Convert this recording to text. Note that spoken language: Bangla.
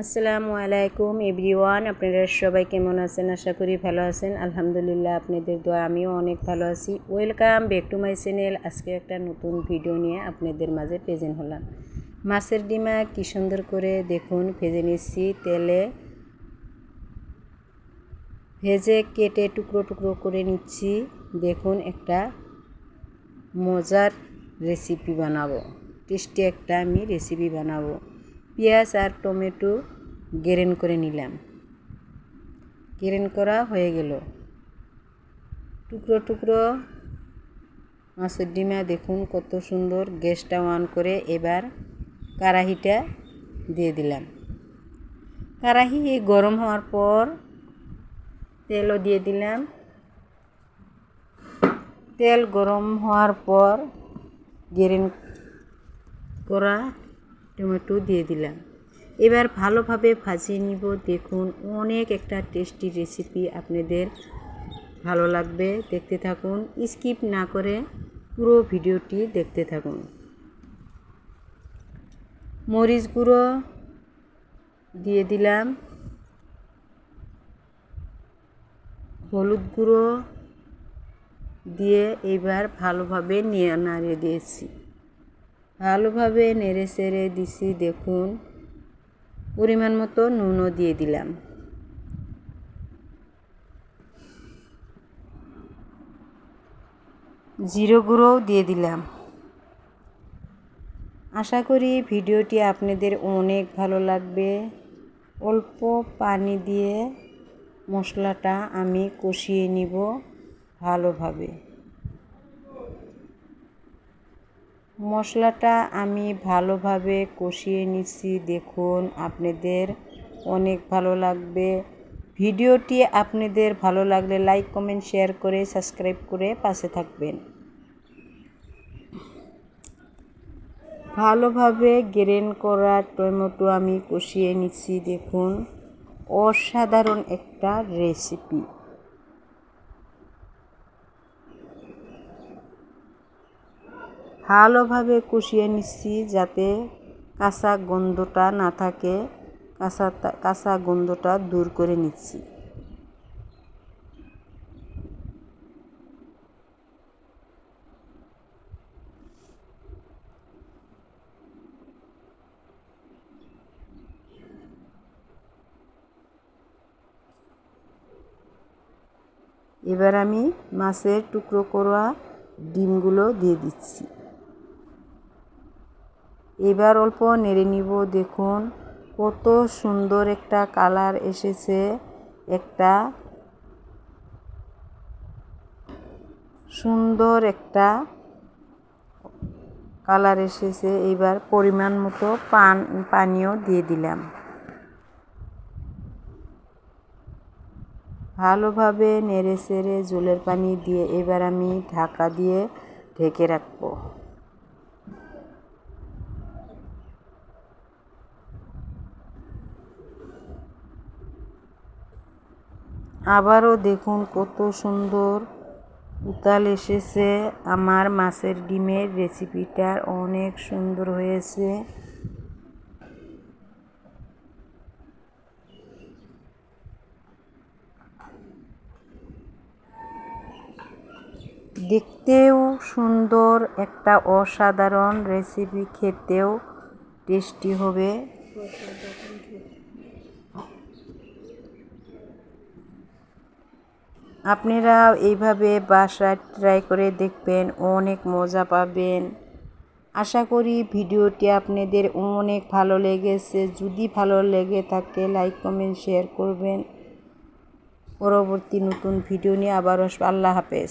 আসসালামু আলাইকুম এভরিওয়ান, আপনারা সবাই কেমন আছেন? আশা করি ভালো আছেন। আলহামদুলিল্লাহ, আপনাদের দোয়া, আমিও অনেক ভালো আছি। Welcome back to my channel আজকে একটা নতুন ভিডিও নিয়ে আপনাদের মাঝে প্রেজেন্ট হলাম। মাছের ডিমা কী সুন্দর করে দেখুন, ভেজে নিচ্ছি তেলে। ভেজে কেটে টুকরো টুকরো করে নিচ্ছি। দেখুন একটা মজার রেসিপি বানাবো। টেস্টি একটা আমি রেসিপি বানাবো। পেঁয়াজ আর টমেটো গ্রেন করে নিলাম। গ্রেন করা হয়ে গেল। টুকরো টুকরো মাছের ডিমা দেখুন কত সুন্দর গ্যাসটা অন করে এবার কারাহিটা দিয়ে দিলাম। কারাহি গরম হওয়ার পর তেলও দিয়ে দিলাম। তেল গরম হওয়ার পর গ্রেন করা টমেটো দিয়ে দিলাম। এবার ভালোভাবে ভাজিয়ে নিব। দেখুন, অনেক একটা টেস্টি রেসিপি আপনাদের ভালো লাগবে। দেখতে থাকুন স্কিপ না করে পুরো ভিডিওটি দেখতে থাকুন। মরিচ গুঁড়ো দিয়ে দিলাম। হলুদ গুঁড়ো দিয়ে এবার ভালোভাবে নিয়ে নাড়িয়ে দিয়েছি। ভালোভাবে নেড়ে চেড়ে দিছি, দেখুন। পরিমাণ মতো নুনও দিয়ে দিলাম। জিরো গুঁড়োও দিয়ে দিলাম। আশা করি ভিডিওটি আপনাদের অনেক ভালো লাগবে। অল্প পানি দিয়ে মশলাটা আমি কষিয়ে নিব ভালোভাবে। মশলাটা আমি ভালোভাবে কষিয়ে নিচ্ছি। দেখুন, আপনাদের অনেক ভালো লাগবে। ভিডিওটি আপনাদের ভালো লাগলে লাইক, কমেন্ট, শেয়ার করে, সাবস্ক্রাইব করে পাশে থাকবেন। ভালোভাবে গ্রেন করা টমেটো আমি কষিয়ে নিচ্ছি। দেখুন, অসাধারণ একটা রেসিপি। ভালোভাবে কষিয়ে নিচ্ছি যাতে কাঁচা গন্ধটা না থাকে, কাঁচা কাঁচা গন্ধটা দূর করে নিচ্ছি। এবার আমি মাছের টুকরো করা ডিমগুলো দিয়ে দিচ্ছি। এবার অল্প নেড়ে নিব, দেখুন। কত সুন্দর একটা কালার এসেছে একটা। সুন্দর একটা কালার এসেছে। এবার পরিমাণ মতো পান পানিও দিয়ে দিলাম। ভালোভাবে নেড়ে চেড়ে জলের পানি দিয়ে এবার আমি ঢাকা দিয়ে ঢেকে রাখব। আবারও দেখুন কত সুন্দর উতাল এসেছে। আমার মাছের ডিমের রেসিপিটা অনেক সুন্দর হয়েছে। দেখতেও সুন্দর, একটা অসাধারণ রেসিপি খেতেও টেস্টি হবে। আপনারা এইভাবে বাসায় ট্রাই করে দেখবেন, অনেক মজা পাবেন। আশা করি ভিডিওটি আপনাদের অনেক ভালো লেগেছে। যদি ভালো লেগে থাকে লাইক কমেন্ট শেয়ার করবেন। পরবর্তী নতুন ভিডিও নিয়ে আবার আল্লাহ হাফেজ।